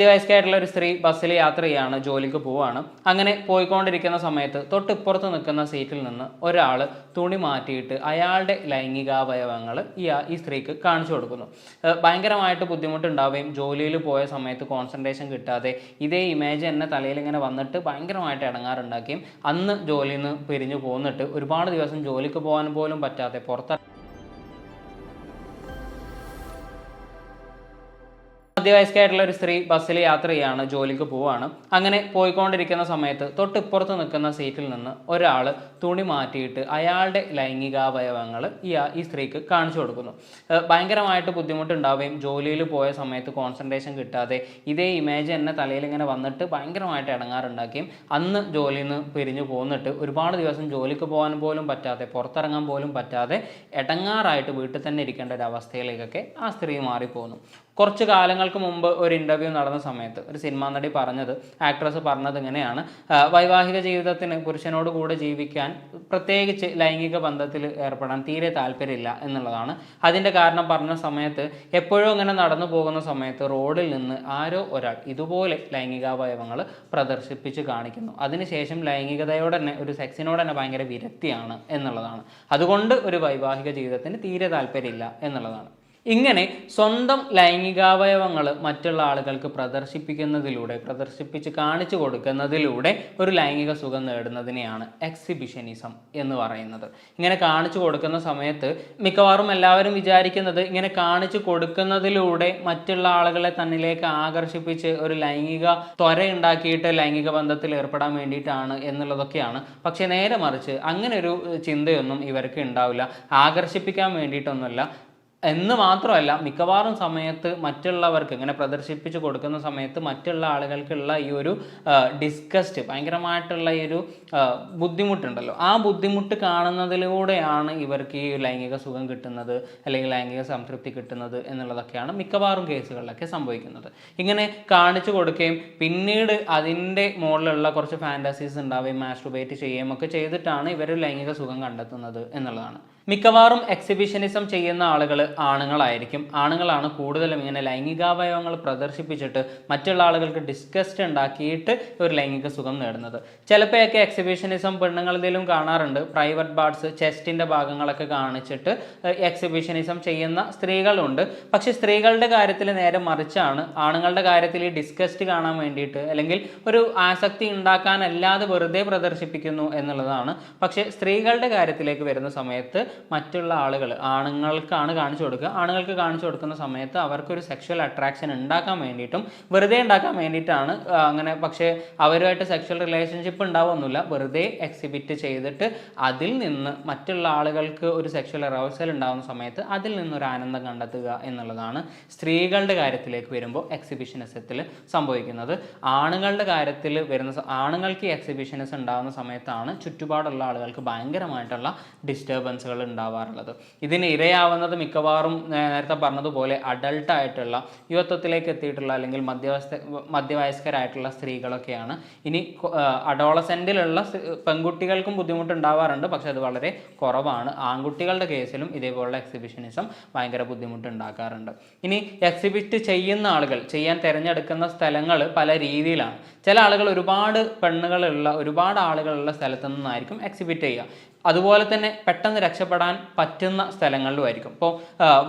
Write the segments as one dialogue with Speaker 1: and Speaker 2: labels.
Speaker 1: മധ്യവയസ്കയായിട്ടുള്ള ഒരു സ്ത്രീ ബസ്സിൽ യാത്ര ചെയ്യാണ് ജോലിക്ക് പോവാണ്. അങ്ങനെ പോയിക്കൊണ്ടിരിക്കുന്ന സമയത്ത് തൊട്ടിപ്പുറത്ത് നിൽക്കുന്ന സീറ്റിൽ നിന്ന് ഒരാൾ തുണി മാറ്റിയിട്ട് അയാളുടെ ലൈംഗികാവയവങ്ങൾ ഈ ഈ സ്ത്രീക്ക് കാണിച്ചു കൊടുക്കുന്നു. ഭയങ്കരമായിട്ട് ബുദ്ധിമുട്ടുണ്ടാവുകയും ജോലിയിൽ പോയ സമയത്ത് കോൺസെൻട്രേഷൻ കിട്ടാതെ ഇതേ ഇമേജ് എന്നെ തലയിൽ ഇങ്ങനെ വന്നിട്ട് ഭയങ്കരമായിട്ട് ഇടങ്ങാറുണ്ടാക്കുകയും അന്ന് ജോലിയിൽ നിന്ന് പിരിഞ്ഞു പോന്നിട്ട് ഒരുപാട് ദിവസം ജോലിക്ക് പോകാൻ പോലും പറ്റാതെ പുറത്ത് മധ്യവയസ്കയായിട്ടുള്ള ഒരു സ്ത്രീ ബസ്സിൽ യാത്ര ചെയ്യാണ് ജോലിക്ക് പോവാണ്. അങ്ങനെ പോയിക്കൊണ്ടിരിക്കുന്ന സമയത്ത് തൊട്ടിപ്പുറത്ത് നിൽക്കുന്ന സീറ്റിൽ നിന്ന് ഒരാൾ തുണി മാറ്റിയിട്ട് അയാളുടെ ലൈംഗികാവയവങ്ങൾ ഈ ഈ സ്ത്രീക്ക് കാണിച്ചു കൊടുക്കുന്നു. ഭയങ്കരമായിട്ട് ബുദ്ധിമുട്ടുണ്ടാവുകയും ജോലിയിൽ പോയ സമയത്ത് കോൺസെൻട്രേഷൻ കിട്ടാതെ ഇതേ ഇമേജ് എന്നെ തലയിൽ ഇങ്ങനെ വന്നിട്ട് ഭയങ്കരമായിട്ട് ഇടങ്ങാറുണ്ടാക്കുകയും അന്ന് ജോലിയിൽ നിന്ന് പിരിഞ്ഞു പോന്നിട്ട് ഒരുപാട് ദിവസം ജോലിക്ക് പോകാൻ പോലും പറ്റാതെ പുറത്തിറങ്ങാൻ പോലും പറ്റാതെ ഇടങ്ങാറായിട്ട് വീട്ടിൽ തന്നെ ഇരിക്കേണ്ട ഒരു അവസ്ഥയിലേക്കൊക്കെ ആ സ്ത്രീ മാറിപ്പോകുന്നു കുറച്ച് കാലങ്ങൾക്ക് മുമ്പ് ഒരു ഇന്റർവ്യൂ നടന്ന സമയത്ത് ഒരു സിനിമാ നടി പറഞ്ഞത് ആക്ട്രസ് പറഞ്ഞത് ഇങ്ങനെയാണ്. വൈവാഹിക ജീവിതത്തിന് പുരുഷനോട് കൂടെ ജീവിക്കാൻ പ്രത്യേകിച്ച് ലൈംഗിക ബന്ധത്തിൽ ഏർപ്പെടാൻ തീരെ താല്പര്യമില്ല എന്നുള്ളതാണ്. അതിന്റെ കാരണം പറഞ്ഞ സമയത്ത് എപ്പോഴും ഇങ്ങനെ നടന്നു പോകുന്ന സമയത്ത് റോഡിൽ നിന്ന് ആരോ ഒരാൾ ഇതുപോലെ ലൈംഗികാവയവങ്ങൾ പ്രദർശിപ്പിച്ച് കാണിക്കുന്നു. അതിനുശേഷം ലൈംഗികതയോടെ തന്നെ ഒരു സെക്സിനോട് തന്നെ ഭയങ്കര വിരക്തിയാണ് എന്നുള്ളതാണ്. അതുകൊണ്ട് ഒരു വൈവാഹിക ജീവിതത്തിന് തീരെ താല്പര്യമില്ല എന്നുള്ളതാണ്. ഇങ്ങനെ സ്വന്തം ലൈംഗികാവയവങ്ങൾ മറ്റുള്ള ആളുകൾക്ക് പ്രദർശിപ്പിക്കുന്നതിലൂടെ പ്രദർശിപ്പിച്ച് കാണിച്ചു കൊടുക്കുന്നതിലൂടെ ഒരു ലൈംഗിക സുഖം നേടുന്നതിനെയാണ് എക്സിബിഷനിസം എന്ന് പറയുന്നത്. ഇങ്ങനെ കാണിച്ചു കൊടുക്കുന്ന സമയത്ത് മിക്കവാറും എല്ലാവരും വിചാരിക്കുന്നത് ഇങ്ങനെ കാണിച്ചു കൊടുക്കുന്നതിലൂടെ മറ്റുള്ള ആളുകളെ തന്നിലേക്ക് ആകർഷിപ്പിച്ച് ഒരു ലൈംഗിക ത്വര ഉണ്ടാക്കിയിട്ട് ലൈംഗിക ബന്ധത്തിൽ ഏർപ്പെടാൻ വേണ്ടിയിട്ടാണ് എന്നുള്ളതൊക്കെയാണ്. പക്ഷേ നേരെ മറിച്ച് അങ്ങനെ ഒരു ചിന്തയൊന്നും ഇവർക്ക് ഉണ്ടാവില്ല. ആകർഷിപ്പിക്കാൻ വേണ്ടിയിട്ടൊന്നുമല്ല. എന്ന് മാത്രമല്ല മിക്കവാറും സമയത്ത് മറ്റുള്ളവർക്ക് ഇങ്ങനെ പ്രദർശിപ്പിച്ച് കൊടുക്കുന്ന സമയത്ത് മറ്റുള്ള ആളുകൾക്കുള്ള ഈ ഒരു ഡിസ്കസ്റ്റ് ഭയങ്കരമായിട്ടുള്ള ഈ ഒരു ബുദ്ധിമുട്ടുണ്ടല്ലോ. ആ ബുദ്ധിമുട്ട് കാണുന്നതിലൂടെയാണ് ഇവർക്ക് ഈ ലൈംഗിക സുഖം കിട്ടുന്നത് അല്ലെങ്കിൽ ലൈംഗിക സംതൃപ്തി കിട്ടുന്നത് എന്നുള്ളതൊക്കെയാണ് മിക്കവാറും കേസുകളിലൊക്കെ സംഭവിക്കുന്നത്. ഇങ്ങനെ കാണിച്ചു കൊടുക്കുകയും പിന്നീട് അതിന്റെ മുകളിലുള്ള കുറച്ച് ഫാന്റസീസ് ഉണ്ടാവുകയും മാസ്ട്രുബേറ്റ് ചെയ്യുകയും ഒക്കെ ചെയ്തിട്ടാണ് ഇവർ ലൈംഗിക സുഖം കണ്ടെത്തുന്നത് എന്നുള്ളതാണ്. മിക്കവാറും എക്സിബിഷനിസം ചെയ്യുന്ന ആളുകൾ ആണുങ്ങളായിരിക്കും. ആണുങ്ങളാണ് കൂടുതലും ഇങ്ങനെ ലൈംഗികാവയവങ്ങൾ പ്രദർശിപ്പിച്ചിട്ട് മറ്റുള്ള ആളുകൾക്ക് ഡിസ്കസ്റ്റ് ഉണ്ടാക്കിയിട്ട് ഒരു ലൈംഗിക സുഖം നേടുന്നത്. ചിലപ്പോഴൊക്കെ എക്സിബിഷനിസം പെണ്ണുങ്ങളിലും കാണാറുണ്ട്. പ്രൈവറ്റ് പാർട്സ് ചെസ്റ്റിന്റെ ഭാഗങ്ങളൊക്കെ കാണിച്ചിട്ട് എക്സിബിഷനിസം ചെയ്യുന്ന സ്ത്രീകളുണ്ട്. പക്ഷേ സ്ത്രീകളുടെ കാര്യത്തിൽ നേരെ മറിച്ചാണ്. ആണുങ്ങളുടെ കാര്യത്തിൽ ഈ ഡിസ്കസ്റ്റ് കാണാൻ വേണ്ടിയിട്ട് അല്ലെങ്കിൽ ഒരു ആസക്തി ഉണ്ടാക്കാനല്ലാതെ വെറുതെ പ്രദർശിപ്പിക്കുന്നു എന്നുള്ളതാണ്. പക്ഷേ സ്ത്രീകളുടെ കാര്യത്തിലേക്ക് വരുന്ന സമയത്ത് മറ്റുള്ള ആളുകൾ ആണുങ്ങൾക്കാണ് കാണിച്ചു കൊടുക്കുക. ആണുങ്ങൾക്ക് കാണിച്ചു കൊടുക്കുന്ന സമയത്ത് അവർക്കൊരു സെക്ഷൽ അട്രാക്ഷൻ ഉണ്ടാക്കാൻ വേണ്ടിയിട്ടും വെറുതെ ഉണ്ടാക്കാൻ വേണ്ടിയിട്ടാണ് അങ്ങനെ പക്ഷേ അവരുമായിട്ട് സെക്ഷൽ റിലേഷൻഷിപ്പ് ഉണ്ടാവുമൊന്നുമില്ല. വെറുതെ എക്സിബിറ്റ് ചെയ്തിട്ട് അതിൽ നിന്ന് മറ്റുള്ള ആളുകൾക്ക് ഒരു സെക്ഷൽ അറൗസൽ ഉണ്ടാകുന്ന സമയത്ത് അതിൽ നിന്നൊരു ആനന്ദം കണ്ടെത്തുക എന്നുള്ളതാണ് സ്ത്രീകളുടെ കാര്യത്തിലേക്ക് വരുമ്പോൾ എക്സിബിഷനിസത്തിൽ സംഭവിക്കുന്നത്. ആണുങ്ങളുടെ കാര്യത്തിൽ വരുന്ന ആണുങ്ങൾക്ക് എക്സിബിഷനിസം ഉണ്ടാകുന്ന സമയത്താണ് ചുറ്റുപാടുള്ള ആളുകൾക്ക് ഭയങ്കരമായിട്ടുള്ള ഡിസ്റ്റർബൻസുകൾ ഉണ്ടാവാറുള്ളത് ഇതിന് ഇരയാവുന്നത് മിക്കവാറും നേരത്തെ പറഞ്ഞതുപോലെ അഡൾട്ട് ആയിട്ടുള്ള യുവത്വത്തിലേക്ക് എത്തിയിട്ടുള്ള അല്ലെങ്കിൽ മധ്യവസ്ഥ മധ്യവയസ്കരായിട്ടുള്ള സ്ത്രീകളൊക്കെയാണ്. ഇനി അഡോളസെന്റിലുള്ള പെൺകുട്ടികൾക്കും ബുദ്ധിമുട്ടുണ്ടാവാറുണ്ട്. പക്ഷേ അത് വളരെ കുറവാണ്. ആൺകുട്ടികളുടെ കേസിലും ഇതേപോലുള്ള എക്സിബിഷനിസം ഭയങ്കര ബുദ്ധിമുട്ടുണ്ടാക്കാറുണ്ട്. ഇനി എക്സിബിറ്റ് ചെയ്യുന്ന ആളുകൾ ചെയ്യാൻ തിരഞ്ഞെടുക്കുന്ന സ്ഥലങ്ങൾ പല രീതിയിലാണ്. ചില ആളുകൾ ഒരുപാട് പെണ്ണുകളുള്ള ഒരുപാട് ആളുകളുള്ള സ്ഥലത്തു നിന്നായിരിക്കും എക്സിബിറ്റ് ചെയ്യുക. അതുപോലെ തന്നെ പെട്ടെന്ന് രക്ഷപ്പെടാൻ പറ്റുന്ന സ്ഥലങ്ങളിലും ആയിരിക്കും ഇപ്പോൾ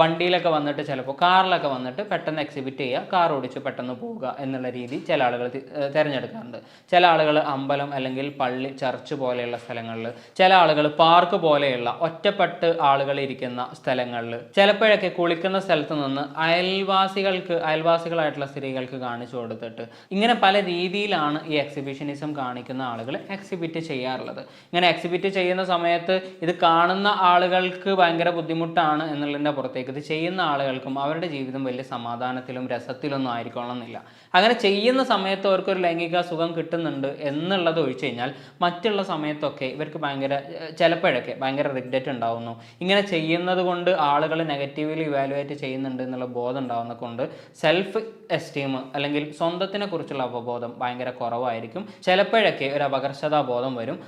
Speaker 1: വണ്ടിയിലൊക്കെ വന്നിട്ട് ചിലപ്പോൾ കാറിലൊക്കെ വന്നിട്ട് പെട്ടെന്ന് എക്സിബിറ്റ് ചെയ്യുക കാർ ഓടിച്ച് പെട്ടെന്ന് പോവുക എന്നുള്ള രീതി ചില ആളുകൾ തിരഞ്ഞെടുക്കാറുണ്ട്. ചില ആളുകൾ അമ്പലം അല്ലെങ്കിൽ പള്ളി ചർച്ച് പോലെയുള്ള സ്ഥലങ്ങളിൽ ചില ആളുകൾ പാർക്ക് പോലെയുള്ള ഒറ്റപ്പെട്ട് ആളുകൾ ഇരിക്കുന്ന സ്ഥലങ്ങളിൽ ചിലപ്പോഴൊക്കെ കുളിക്കുന്ന സ്ഥലത്ത് നിന്ന് അയൽവാസികൾക്ക് അയൽവാസികളായിട്ടുള്ള സ്ത്രീകൾക്ക് കാണിച്ചു കൊടുത്തിട്ട് ഇങ്ങനെ പല രീതിയിലാണ് ഈ എക്സിബിഷനിസം കാണിക്കുന്ന ആളുകൾ എക്സിബിറ്റ് ചെയ്യാറുള്ളത്. ഇങ്ങനെ എക്സിബിറ്റ് ചെയ്യുന്ന സമയത്ത് ഇത് കാണുന്ന ആളുകൾക്ക് ഭയങ്കര ബുദ്ധിമുട്ടാണ് എന്നുള്ളതിന്റെ പുറത്തേക്ക്. ഇത് ചെയ്യുന്ന ആളുകൾക്കും അവരുടെ ജീവിതം വലിയ സമാധാനത്തിലും രസത്തിലൊന്നും ആയിരിക്കണമെന്നില്ല. അങ്ങനെ ചെയ്യുന്ന സമയത്ത് അവർക്കൊരു ലൈംഗിക സുഖം കിട്ടുന്നുണ്ട് എന്നുള്ളത് ഒഴിച്ചു കഴിഞ്ഞാൽ മറ്റുള്ള സമയത്തൊക്കെ ഇവർക്ക് ഭയങ്കര ചിലപ്പോഴൊക്കെ ഭയങ്കര റിഗ്രറ്റ് ഉണ്ടാവുന്നു. ഇങ്ങനെ ചെയ്യുന്നത് കൊണ്ട് ആളുകൾ നെഗറ്റീവ്ലി ഇവാലുവേറ്റ് ചെയ്യുന്നുണ്ട് എന്നുള്ള ബോധം ഉണ്ടാവുന്ന കൊണ്ട് സെൽഫ് എസ്റ്റീം അല്ലെങ്കിൽ സ്വന്തത്തിനെ കുറിച്ചുള്ള അവബോധം ഭയങ്കര കുറവായിരിക്കും. ചിലപ്പോഴൊക്കെ ഒരു അപകർഷതാ ബോധം വരും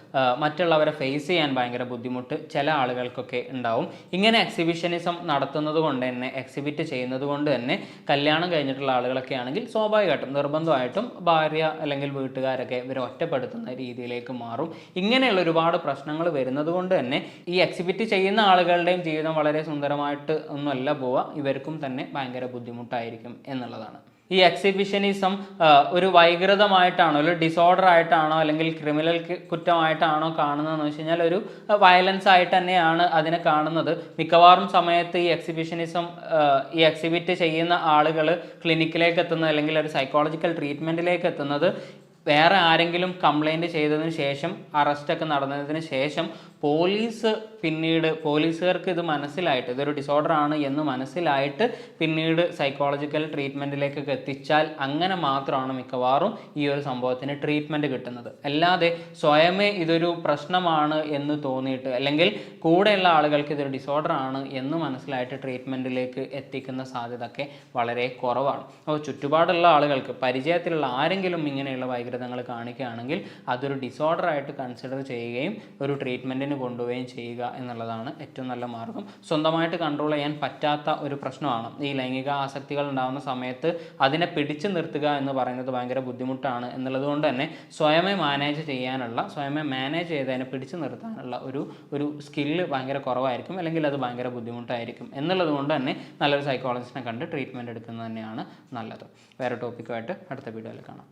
Speaker 1: മറ്റുള്ളവരെ ഫേസ് ചെയ്യാൻ ഭയങ്കര ബുദ്ധിമുട്ട് ചില ആളുകൾക്കൊക്കെ ഉണ്ടാവും. ഇങ്ങനെ എക്സിബിഷനിസം നടത്തുന്നത് കൊണ്ട് തന്നെ എക്സിബിറ്റ് ചെയ്യുന്നത് കൊണ്ട് തന്നെ കല്യാണം കഴിഞ്ഞിട്ടുള്ള ആളുകളൊക്കെ ആണെങ്കിൽ സ്വാഭാവികമായിട്ടും നിർബന്ധമായിട്ടും ഭാര്യ അല്ലെങ്കിൽ വീട്ടുകാരൊക്കെ ഇവരെ ഒറ്റപ്പെടുത്തുന്ന രീതിയിലേക്ക് മാറും. ഇങ്ങനെയുള്ള ഒരുപാട് പ്രശ്നങ്ങൾ വരുന്നത് കൊണ്ട് തന്നെ ഈ എക്സിബിറ്റ് ചെയ്യുന്ന ആളുകളുടെയും ജീവിതം വളരെ സുന്ദരമായിട്ട് ഒന്നുമല്ല പോവുക ഇവർക്കും തന്നെ ഭയങ്കര ബുദ്ധിമുട്ടായിരിക്കും എന്നുള്ളതാണ്. ഈ എക്സിബിഷനിസം ഒരു വൈകൃതമായിട്ടാണോ ഒരു ഡിസോർഡർ ആയിട്ടാണോ അല്ലെങ്കിൽ ക്രിമിനൽ കുറ്റമായിട്ടാണോ കാണുന്നതെന്ന് വെച്ച് കഴിഞ്ഞാൽ ഒരു വയലൻസ് ആയിട്ട് തന്നെയാണ് അതിനെ കാണുന്നത്. മിക്കവാറും സമയത്ത് ഈ എക്സിബിഷനിസം ഈ എക്സിബിറ്റ് ചെയ്യുന്ന ആളുകൾ ക്ലിനിക്കിലേക്ക് എത്തുന്നത് അല്ലെങ്കിൽ ഒരു സൈക്കോളജിക്കൽ ട്രീറ്റ്മെന്റിലേക്ക് എത്തുന്നത് വേറെ ആരെങ്കിലും കംപ്ലൈന്റ് ചെയ്തതിന് ശേഷം അറസ്റ്റൊക്കെ നടന്നതിന് ശേഷം പോലീസ് പിന്നീട് പോലീസുകാർക്ക് ഇത് മനസ്സിലായിട്ട് ഇതൊരു ഡിസോർഡർ ആണ് എന്ന് മനസ്സിലായിട്ട് പിന്നീട് സൈക്കോളജിക്കൽ ട്രീറ്റ്മെന്റിലേക്കൊക്കെ എത്തിച്ചാൽ അങ്ങനെ മാത്രമാണ് മിക്കവാറും ഈ ഒരു സംഭവത്തിന് ട്രീറ്റ്മെന്റ് കിട്ടുന്നത്. അല്ലാതെ സ്വയമേ ഇതൊരു പ്രശ്നമാണ് എന്ന് തോന്നിയിട്ട് അല്ലെങ്കിൽ കൂടെയുള്ള ആളുകൾക്ക് ഇതൊരു ഡിസോർഡർ ആണ് എന്ന് മനസ്സിലായിട്ട് ട്രീറ്റ്മെന്റിലേക്ക് എത്തിക്കുന്ന സാധ്യത ഒക്കെ വളരെ കുറവാണ്. അപ്പോൾ ചുറ്റുപാടുള്ള ആളുകൾക്ക് പരിചയത്തിലുള്ള ആരെങ്കിലും ഇങ്ങനെയുള്ള വൈകൃതങ്ങൾ കാണിക്കുകയാണെങ്കിൽ അതൊരു ഡിസോർഡർ ആയിട്ട് കൺസിഡർ ചെയ്യുകയും ഒരു ട്രീറ്റ്മെന്റിന് കൊണ്ടുപോവുകയും ചെയ്യുക എന്നുള്ളതാണ് ഏറ്റവും നല്ല മാർഗം. സ്വന്തമായിട്ട് കൺട്രോൾ ചെയ്യാൻ പറ്റാത്ത ഒരു പ്രശ്നമാണ്. ഈ ലൈംഗിക ആസക്തികൾ ഉണ്ടാകുന്ന സമയത്ത് അതിനെ പിടിച്ചു നിർത്തുക എന്ന് പറയുന്നത് ഭയങ്കര ബുദ്ധിമുട്ടാണ്. എന്നുള്ളത് കൊണ്ട് തന്നെ സ്വയമേ മാനേജ് ചെയ്യാനുള്ള സ്വയമേ മാനേജ് ചെയ്ത് അതിനെ പിടിച്ചു നിർത്താനുള്ള ഒരു ഒരു സ്കില്ല് ഭയങ്കര കുറവായിരിക്കും. അല്ലെങ്കിൽ അത് ഭയങ്കര ബുദ്ധിമുട്ടായിരിക്കും. എന്നുള്ളത് കൊണ്ട് തന്നെ നല്ലൊരു സൈക്കോളജിസ്റ്റിനെ കണ്ട് ട്രീറ്റ്മെന്റ് എടുക്കുന്നത് തന്നെയാണ് നല്ലത്. വേറെ ടോപ്പിക്കുമായിട്ട് അടുത്ത വീഡിയോയിൽ കാണാം.